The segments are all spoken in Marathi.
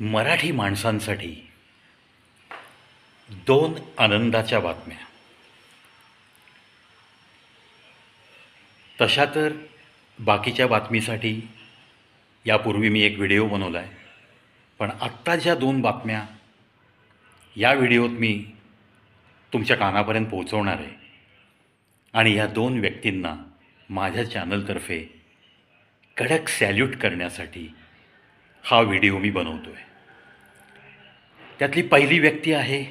मराठी माणसांसाठी दोन आनंदाच्या बातम्या. तशा तर बाकीच्या बातमीसाठी यापूर्वी मी एक व्हिडिओ बनवला आहे पण आत्ता ज्या दोन बातम्या या व्हिडिओत मी तुमच्या कानापर्यंत पोहोचवणार आहे. आणि या दोन व्यक्तींना माझ्या चॅनलतर्फे कडक सॅल्यूट करण्यासाठी हा व्हिडिओ मी बनवतो आहे त्यातली पहिली व्यक्ती आहे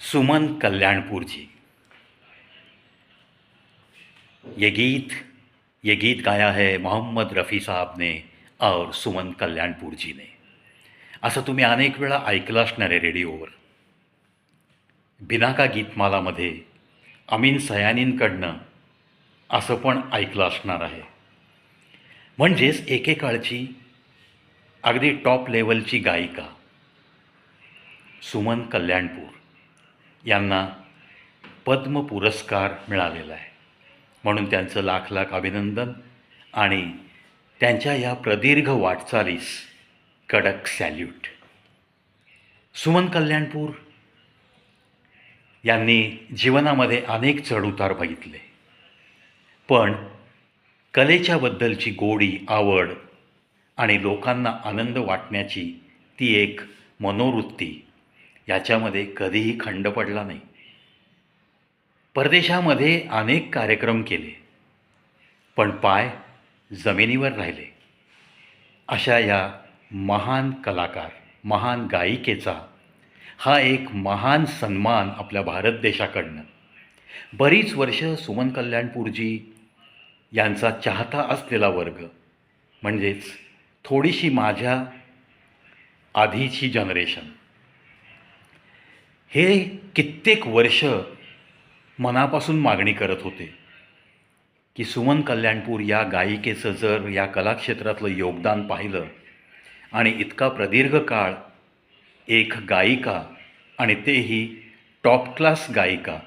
सुमन कल्याणपूरजी. ये गीत ये गीत गाया है मोहम्मद रफ़ी साहब ने और सुमन कल्याणपूरजीने ने. असं तुम्ही अनेक वेळा ऐकलं असणार आहे रेडिओवर बिनाका गीतमालामध्ये अमीन सयानींकडनं असं पण ऐकलं असणार आहे. म्हणजेच एकेकाळची अगदी टॉप लेवलची गायिका सुमन कल्याणपूर यांना पद्म पुरस्कार मिळालेला आहे. म्हणून त्यांचं लाख लाख अभिनंदन आणि त्यांच्या या प्रदीर्घ वाटचालीस कडक सॅल्यूट सुमन कल्याणपूर यांनी जीवनामध्ये अनेक चढउतार बघितले. पण कलेच्याबद्दलची गोडी आवड आणि लोकांना आनंद वाटण्याची ती एक मनोवृत्ती. याच्यामध्ये कधीही खंड पडला नाही. परदेशामध्ये अनेक कार्यक्रम केले पण पाय जमिनीवर राहिले. अशा या महान कलाकार महान गायिकेचा हा एक महान सन्मान आपल्या भारत देशाकडनं. बरीच वर्ष सुमन कल्याणपूरजी यांचा चाहता असलेला वर्ग. म्हणजेच थोडीशी माझ्या आधीची जनरेशन हे कित्येक वर्ष मनापासून मागणी करत होते की सुमन कल्याणपूर या गायिकेचं जर या कलाक्षेत्रातलं योगदान पाहिलं आणि इतका प्रदीर्घ काळ एक गायिका आणि तेही टॉप क्लास गायिका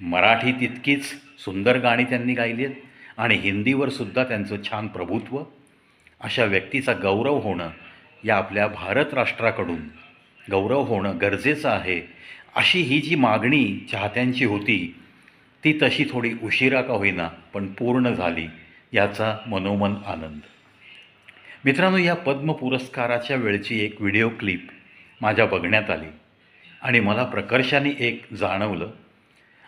मराठी तितकीच सुंदर गाणी त्यांनी गायली आहेत. आणि हिंदीवर सुद्धा त्यांचं छान प्रभुत्व अशा व्यक्तीचा गौरव होणं या आपल्या भारत राष्ट्राकडून गौरव होणं गरजेचं आहे अशी ही जी मागणी चाहत्यांची होती ती तशी थोडी उशिरा का होईना पण पूर्ण झाली याचा मनोमन आनंद. मित्रांनो या पद्म पुरस्काराच्या वेळची एक व्हिडिओ क्लिप माझ्या बघण्यात आली आणि मला प्रकर्षाने एक जाणवलं.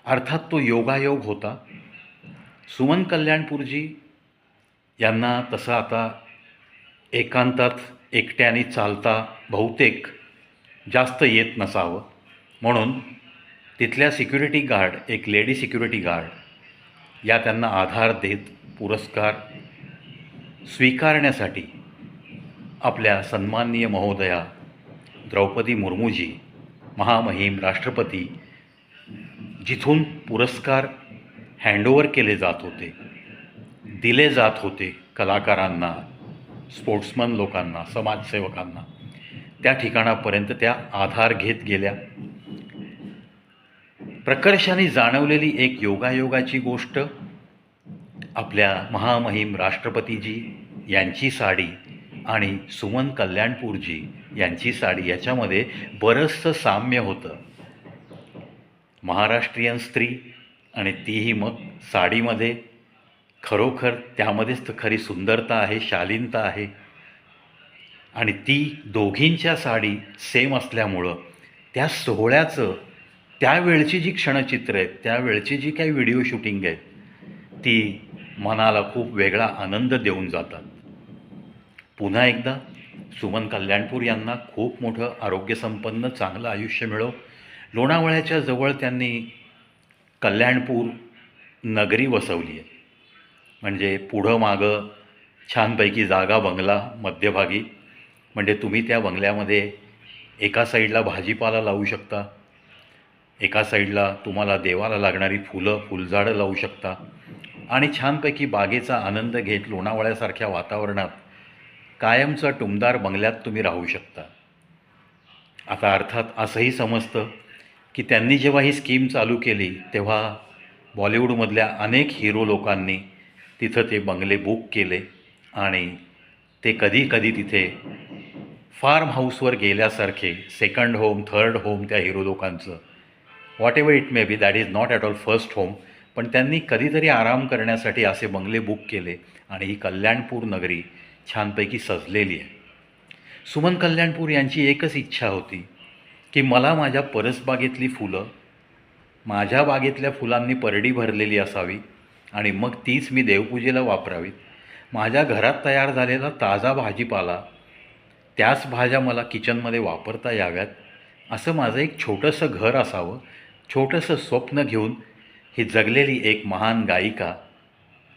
अर्थात तो योगायोग होता सुमन कल्याणपूरजी यांना तसं आता एकांतात एकट्याने चालता बहुतेक जास्त येत नसावं. म्हणून तिथल्या सिक्युरिटी गार्ड एक लेडी सिक्युरिटी गार्ड या त्यांना आधार देत पुरस्कार स्वीकारण्यासाठी आपल्या सन्माननीय महोदया द्रौपदी मुर्मूजी महामहिम राष्ट्रपती जिथून पुरस्कार हँडओवर केले जात होते. दिले जात होते कलाकारांना स्पोर्ट्समन लोकांना समाजसेवकांना. त्या ठिकाणापर्यंत त्या आधार घेत गेल्या. प्रकर्षाने जाणवलेली एक योगायोगाची गोष्ट आपल्या महामहिम राष्ट्रपतीजी यांची साडी आणि सुमन कल्याणपूरजी यांची साडी याच्यामध्ये बरंचसं साम्य होतं. महाराष्ट्रीयन स्त्री आणि तीही मग साडीमध्ये. खरोखर त्यामध्येच तर खरी सुंदरता आहे शालीनता आहे. आणि ती दोघींच्या साडी सेम असल्यामुळं त्या सोहळ्याचं त्यावेळची जी क्षणचित्र आहेत त्यावेळची जी काही व्हिडिओ शूटिंग आहेत ती मनाला खूप वेगळा आनंद देऊन जातात. पुन्हा एकदा सुमन कल्याणपूर यांना खूप मोठं आरोग्यसंपन्न चांगलं आयुष्य मिळो. लोणावळ्याच्या जवळ त्यांनी कल्याणपूर नगरी वसवली आहे. म्हणजे पुढं मागं छानपैकी जागा बंगला मध्यभागी. म्हणजे तुम्ही त्या बंगल्यामध्ये एका साईडला भाजीपाला लावू शकता. एका साईडला तुम्हाला देवाला लागणारी फुलं फुलझाडं लावू शकता. आणि छानपैकी बागेचा आनंद घेत लोणावळ्यासारख्या वातावरणात कायमचा टुमदार बंगल्यात तुम्ही राहू शकता. आता अर्थात असंही समजतं की त्यांनी जेव्हा ही स्कीम चालू केली तेव्हा बॉलिवूडमधल्या अनेक हिरो लोकांनी तिथं ते बंगले बुक केले आणि ते कधी कधी तिथे फार्म हाऊसवर गेल्यासारखे सेकंड होम थर्ड होम त्या हिरो लोकांचं. Whatever it may be that is not at all first home पण त्यांनी कधीतरी आराम करण्यासाठी असे बंगले बुक केले आणि ही कल्याणपूर नगरी छानपैकी सजलेली आहे. सुमन कल्याणपूर यांची एकच इच्छा होती की मला माझ्या परसबागेतली फुलं माझ्या बागेतल्या फुलांनी परडी भरलेली असावी आणि मग तीच मी देवपूजेला वापरावीत माझ्या घरात तयार झालेला ताजा भाजीपाला त्याच भाज्या मला किचनमध्ये वापरता याव्यात असं माझं एक छोटंसं घर असावं छोटंसं स्वप्न घेऊन ही जगलेली एक महान गायिका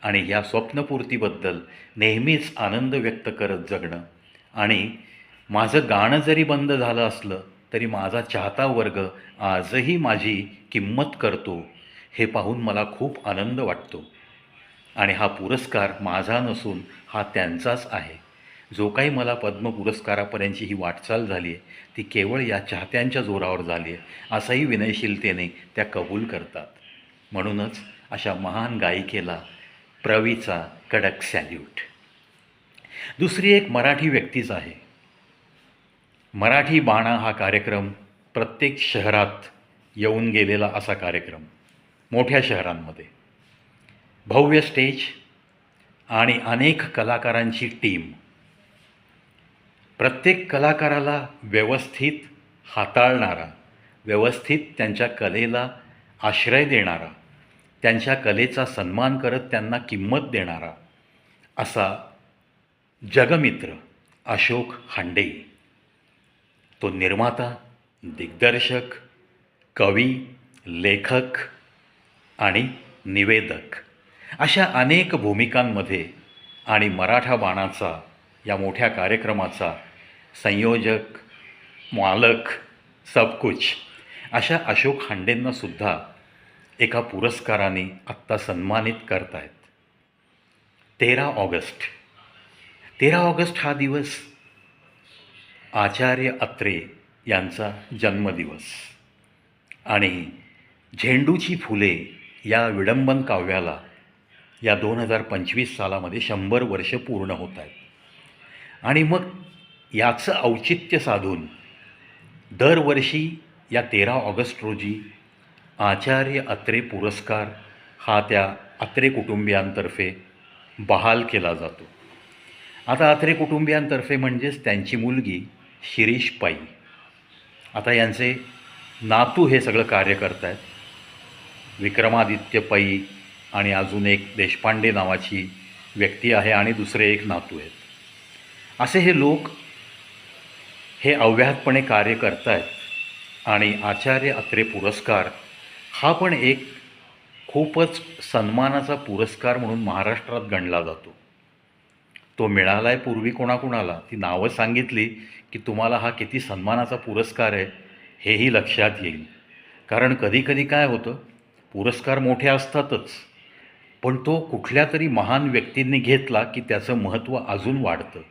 आणि या स्वप्नपूर्तीबद्दल नेहमीच आनंद व्यक्त करत जगणं. आणि माझं गाणं जरी बंद झालं असलं तरी माझा चाहता वर्ग आजही माझी किंमत करतो हे पाहून मला खूप आनंद वाटतो. आणि हा पुरस्कार माझा नसून हा त्यांचाच आहे. जो काही मला पद्म पुरस्कारापर्यंतची ही वाटचाल झाली आहे ती केवळ या चाहत्यांच्या जोरावर झाली आहे असंही विनयशीलतेने त्या कबूल करतात. म्हणूनच अशा महान गायिकेला प्रवीचा कडक सॅल्यूट दुसरी एक मराठी व्यक्तीच आहे. मराठी बाणा हा कार्यक्रम प्रत्येक शहरात येऊन गेलेला असा कार्यक्रम मोठ्या शहरांमध्ये. भव्य स्टेज आणि अनेक कलाकारांची टीम प्रत्येक कलाकाराला व्यवस्थित हाताळणारा व्यवस्थित त्यांच्या कलेला आश्रय देणारा त्यांच्या कलेचा सन्मान करत त्यांना किंमत देणारा असा जगमित्र अशोक हांडे. तो निर्माता दिग्दर्शक कवी लेखक आणि निवेदक अशा अनेक भूमिकांमध्ये आणि मराठा बाणाचा या मोठ्या कार्यक्रमाचा संयोजक मालक सबकुच अशा अशोक हांडेंनासुद्धा एका पुरस्काराने आत्ता सन्मानित करतायत. तेरा ऑगस्ट. तेरा ऑगस्ट हा दिवस आचार्य अत्रे यांचा जन्मदिवस. आणि झेंडूची फुले या विडंबन काव्याला या दोन हजार पंचवीस सालामध्ये शंभर वर्ष पूर्ण होत आहेत. आणि मग याचं औचित्य साधून दरवर्षी या तेरा ऑगस्ट रोजी आचार्य अत्रे पुरस्कार हा त्या अत्रे कुटुंबियांतर्फे बहाल केला जातो. आता अत्रे कुटुंबियांतर्फे म्हणजेच त्यांची मुलगी शिरीष पाई. आता यांचे नातू हे सगळं कार्य करत आहेत विक्रमादित्य पै आणि अजून एक देशपांडे नावाची व्यक्ती आहे आणि दुसरे एक नातू आहेत. असे हे लोक हे अव्याहतपणे कार्य करत आहेत आणि आचार्य अत्रे पुरस्कार हा पण एक खूपच सन्मानाचा पुरस्कार म्हणून महाराष्ट्रात गणला जातो. तो मिळाला आहे पूर्वी कोणाकोणाला? ती नावं सांगितली की तुम्हाला हा किती सन्मानाचा पुरस्कार आहे हेही लक्षात येईल. कारण कधीकधी काय होतं? पुरस्कार मोठे असतातच. पण तो कुठल्या तरी महान व्यक्तींनी घेतला की त्याचं महत्त्व अजून वाढतं.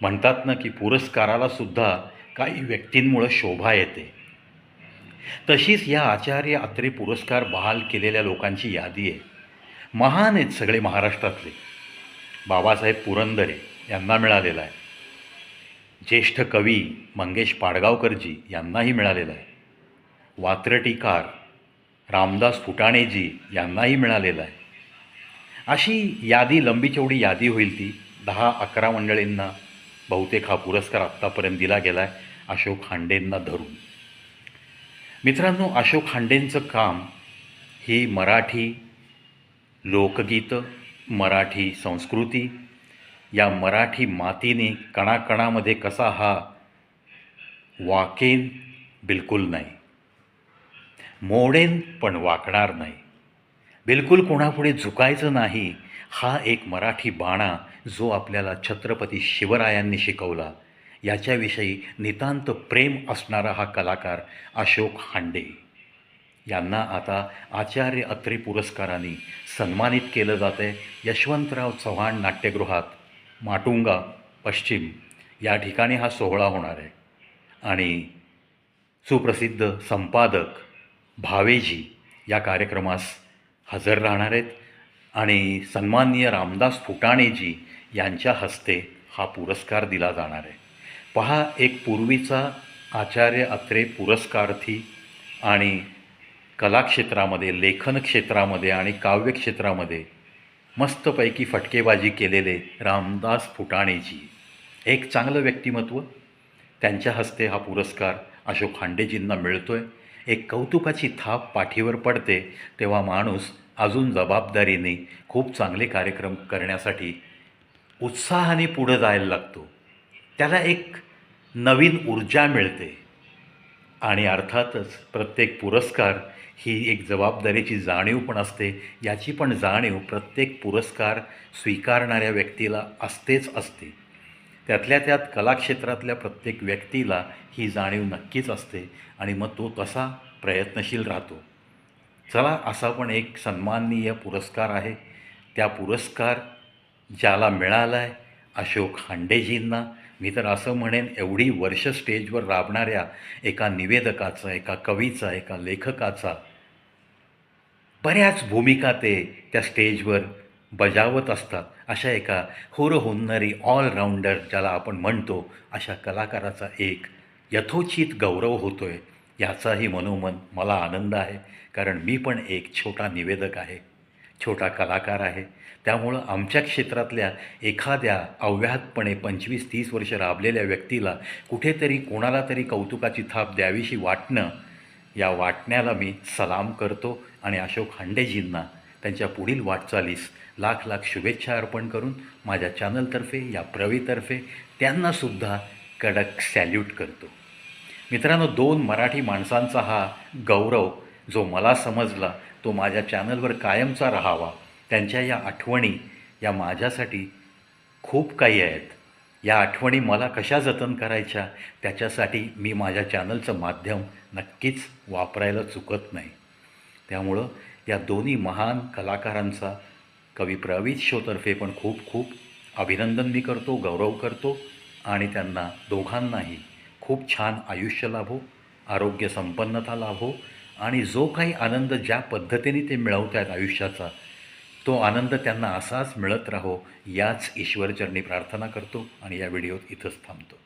म्हणतात ना की पुरस्काराला सुद्धा काही व्यक्तींमुळं शोभा येते. तशीच या आचार्य अत्रे पुरस्कार बहाल केलेल्या लोकांची यादी आहे. महान आहेत सगळे महाराष्ट्रातले. बाबासाहेब पुरंदरे यांना मिळालेला आहे. ज्येष्ठ कवी मंगेश पाडगावकरजी यांनाही मिळालेला आहे. वात्रटीकार रामदास फुटाणेजी यांनाही मिळालेला आहे. अशी यादी लंबीचौडी यादी होईल ती दहा अकरा मंडळींना बहुतेक हा पुरस्कार आत्तापर्यंत दिला गेला आहे अशोक हांडेंना धरून. मित्रांनो अशोक हांडेंचं काम ही मराठी लोकगीतं मराठी संस्कृती. या मराठी मातीने कणाकणामध्ये कसा हा वाकेन बिलकुल नाही. मोडेन पण वाकणार नाही. बिलकुल कोणापुढे झुकायचं नाही. हा एक मराठी बाणा जो आपल्याला छत्रपती शिवरायांनी शिकवला. याच्याविषयी नितांत प्रेम असणारा हा कलाकार अशोक हांडे. यांना आता आचार्य अत्रे पुरस्काराने सन्मानित केलं जात आहे यशवंतराव चव्हाण नाट्यगृहात माटुंगा पश्चिम या ठिकाणी हा सोहळा होणार आहे. आणि सुप्रसिद्ध संपादक भावेजी या कार्यक्रमास हजर राहणार आहेत. आणि सन्माननीय रामदास फुटाणेजी यांच्या हस्ते हा पुरस्कार दिला जाणार आहे. पहा एक पूर्वीचा आचार्य अत्रे पुरस्कार्थी आणि कलाक्षेत्रामध्ये लेखन क्षेत्रामध्ये आणि काव्यक्षेत्रामध्ये मस्तपैकी फटकेबाजी केलेले रामदास फुटाणेजी. एक चांगलं व्यक्तिमत्व. त्यांच्या हस्ते हा पुरस्कार अशोक खांडेजींना मिळतो आहे एक कौतुकाची थाप पाठीवर पडते तेव्हा माणूस अजून जबाबदारीने खूप चांगले कार्यक्रम करण्यासाठी उत्साहाने पुढं जायला लागतो. त्याला एक नवीन ऊर्जा मिळते. आणि अर्थातच प्रत्येक पुरस्कार ही एक जबाबदारीची जाणीव पण असते. याची पण जाणीव प्रत्येक पुरस्कार स्वीकारणाऱ्या व्यक्तीला असतेच असते. त्यातल्या त्यात कलाक्षेत्रातल्या प्रत्येक व्यक्तीला ही जाणीव नक्कीच असते आणि मग तो तसा प्रयत्नशील राहतो. चला असा पण एक सन्माननीय पुरस्कार आहे. त्या पुरस्कार ज्याला मिळाला आहे अशोक खांडेजींना मी तर असं म्हणेन एवढी वर्ष स्टेजवर राबणाऱ्या एका निवेदकाचा एका कवीचा एका लेखकाचा बऱ्याच भूमिका ते त्या स्टेजवर बजावत असतात. अशा एका होर ऑलराऊंडर ज्याला आपण म्हणतो अशा कलाकाराचा एक यथोचित गौरव होतो आहे याचाही मनोमन मला आनंद आहे कारण मी पण एक छोटा निवेदक आहे. छोटा कलाकार आहे. त्यामुळं आमच्या क्षेत्रातल्या एखाद्या अव्याहतपणे पंचवीस तीस वर्ष राबलेल्या व्यक्तीला कुठेतरी कोणाला तरी कौतुकाची थाप द्यावीशी वाटणं या वाटण्याला मी सलाम करतो आणि अशोक खांडेजींना त्यांच्या पुढील वाटचालीस लाख लाख शुभेच्छा अर्पण करून माझ्या चॅनलतर्फे या प्रवीतर्फे त्यांनासुद्धा कडक सॅल्यूट करतो. मित्रांनो दोन मराठी माणसांचा हा गौरव जो मला समजला तो माझ्या चॅनलवर कायमचा राहावा. त्यांच्या या आठवणी या माझ्यासाठी खूप काही आहेत. या आठवणी मला कशा जतन करायच्या त्याच्यासाठी मी माझ्या चॅनलचं माध्यम नक्कीच वापरायला चुकत नाही. त्यामुळं या दोन्ही महान कलाकारांचा कवी प्रवीत शोतर्फे पण खूप खूप अभिनंदन मी करतो गौरव करतो आणि त्यांना दोघांनाही खूप छान आयुष्य लाभो आरोग्य संपन्नता लाभो आणि जो काही आनंद ज्या पद्धतीने ते मिळवत आहेत आयुष्याचा तो आनंद त्यांना असाच मिळत राहो याच ईश्वरचरणी प्रार्थना करतो आणि या व्हिडिओत इथंच थांबतो.